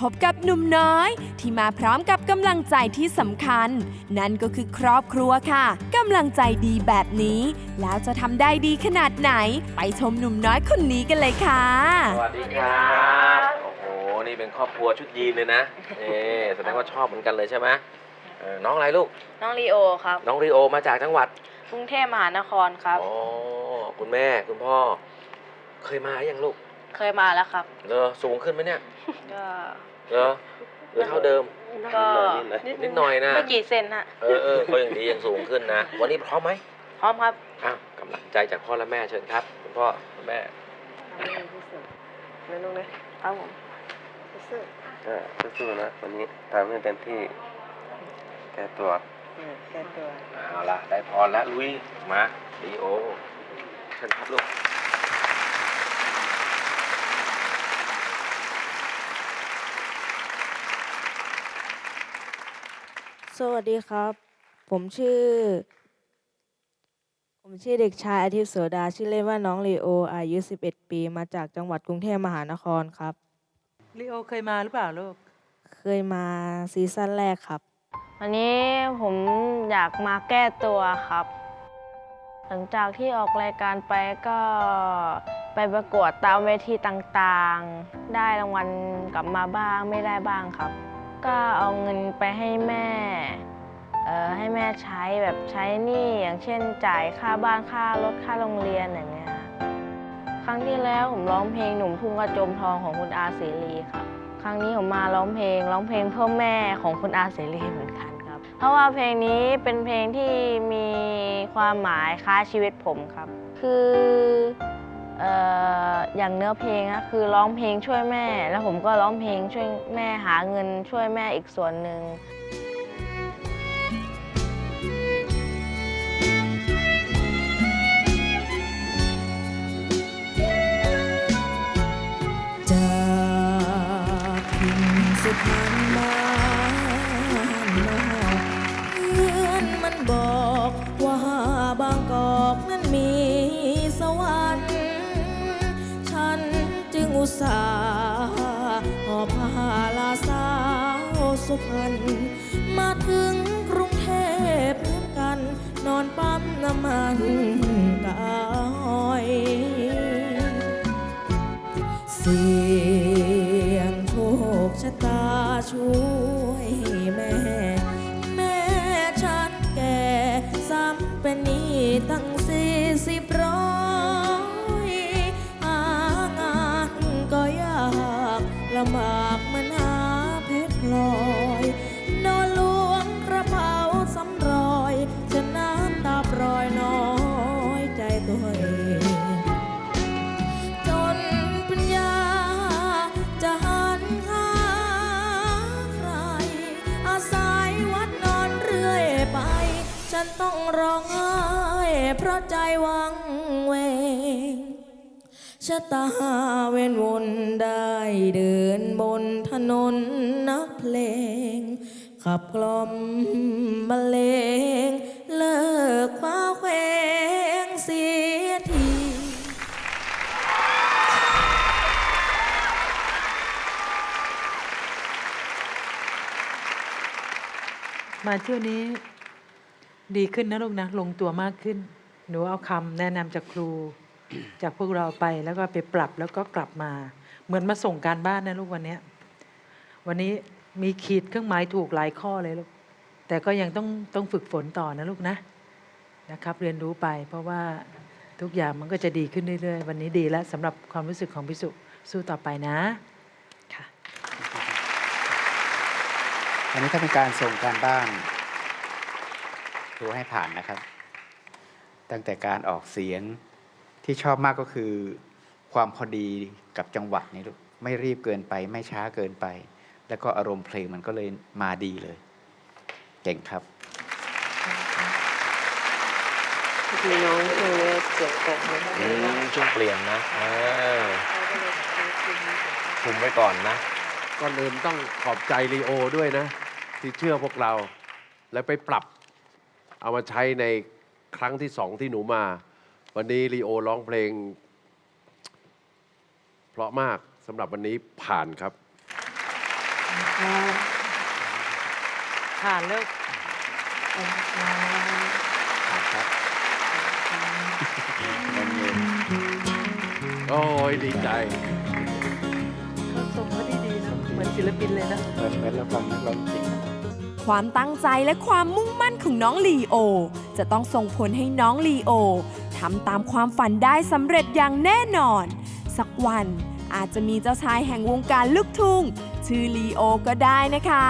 พบกับหนุ่มน้อย ที่มาพร้อมกับกำลังใจที่สำคัญ นั่นก็คือครอบครัวค่ะกำลังใจดีแบบนี้ แล้วจะทำได้ดีขนาดไหน ไปชมหนุ่มน้อยคนนี้กันเลยค่ะ สวัสดีครับโอ้โห นี่เป็นครอบครัวชุดยีนเลยนะนี่แสดงว่าชอบเหมือนกันเลยใช่ไหมเออน้องอะไรลูก น้องลีโอครับ น้องรีโอมาจากจังหวัดกรุงเทพมหานครครับ อ๋อคุณแม่คุณพ่อ เคยมายังลูก เคยมาแล้วครับเลอสูงขึ้นไหมเนี่ยก็เลอหรือเท่าเดิม ก็นิดหน่อยนะไม่กี่เซนฮะเออเออก็ยังดียังสูงขึ้นนะ วันนี้พร้อมไหมพร้อมครับอ้าวกำลังใจจากพ่อและแม่เชิญครับคุณพ่อคุณแม่ไม่รู้เลยครับผมก็สู้ๆนะวันนี้ทำให้เต็มที่แก้ตัวแก้ตัวเอาละได้พรแล้วลุยมารีโอเชิญครับลูก สวัสดีครับ ผมชื่อ ผมชื่อเด็กชายอาทิตย์โสดา ชื่อเล่นว่าน้องลีโอ อายุ 11 ปี มาจากจังหวัดกรุงเทพมหานครครับ ลีโอเคยมาหรือเปล่าลูก เคยมาซีซั่นแรกครับ วันนี้ผมอยากมาแก้ตัวครับ หลังจากที่ออกรายการไปก็ไปประกวดตามเวทีต่างๆ ได้รางวัลกลับมาบ้างไม่ได้บ้างครับ ก็เอาเงินไปให้แม่ให้แม่ใช้แบบใช้หนี้อย่างเช่นจ่ายค่าบ้านค่ารถค่าโรงเรียนอย่างเงี้ยครั้งที่แล้วผมร้องเพลงหนุ่มทุ่งกระโจมทองของคุณอาเสรีครับครั้งนี้ผมมาร้องเพลงร้องเพลงเพื่อแม่ของคุณอาเสรีเหมือนกันครับ เพราะว่าเพลงนี้เป็นเพลงที่มีความหมายคล้าชีวิตผมครับ คือ อย่างเนื้อเพลงก็คือร้องเพลงช่วยแม่ แล้วผมก็ร้องเพลงช่วยแม่หาเงินช่วยแม่อีกส่วนหนึ่ง สาห์หอพาลาสาวสุพรรณมาถึงกรุงเทพเหมือนกัน นอนปั๊มน้ำมันกอยเสีย ลำบากมันหาเพชรพลอยนอนลวงกระเป๋าสำรอยจะน้ำตาปรอยน้อยใจตัวเองจนปัญญาจะหันหาใคร อาศัยวัดนอนเรื่อยไป ฉันต้องร้องไห้เพราะใจวังเวง ชะตาเว้นวนได้เดินบนถนนนักเพลง ขับกล่อมบรรเลงเลิกคว้าแควงเสียทีมาเที่ยวนี้ดีขึ้นนะลูกนะ ลงตัวมากขึ้น หนูเอาคำแนะนำจากครู จากพวกเราไปแล้วก็ไปปรับแล้วก็กลับมา เหมือนมาส่งการบ้านนะลูกวันเนี้ยวันนี้มีขีดเครื่องหมายถูกหลายข้อเลยลูกแต่ก็ยังต้องต้องฝึกฝนต่อนะลูกนะนะครับ เรียนรู้ไป เพราะว่าทุกอย่างมันก็จะดีขึ้นเรื่อยๆ วันนี้ดีแล้วสำหรับความรู้สึกของพิสุสู้ต่อไปนะค่ะอันนี้ถ้าเป็นการส่งการบ้านครูให้ผ่านนะครับ ตั้งแต่การออกเสียง ที่ชอบมากก็คือความพอดีกับจังหวะนี่ลูกไม่รีบเกินไป ไม่ช้าเกินไป แล้วก็อารมณ์เพลงมันก็เลยมาดีเลย เก่งครับมีน้องช่วงนี้เสียงแตกไหมอืมช่วงเปลี่ยนนะเออคุมไว้ก่อนนะก่อนอื่นต้องขอบใจลีโอด้วยนะ ที่เชื่อพวกเรา แล้วไปปรับ เอามาใช้ในครั้งที่สองที่หนูมา วันนี้ลีโอร้องเพลง เพราะมากสำหรับวันนี้ผ่านครับ ผ่านแล้วครับเงินเงินโอ้ยดีใจเขาทรงเขาดีดีๆนะเหมือนศิลปินเลยนะ เหมือนเหมือนเราฟังนักร้องจริง ความตั้งใจและความมุ่งมั่นของน้องลีโอ จะต้องส่งผลให้น้องลีโอทำตามความฝันได้สำเร็จอย่างแน่นอน สักวันอาจจะมีเจ้าชายแห่งวงการลูกทุ่งชื่อลีโอก็ได้นะคะ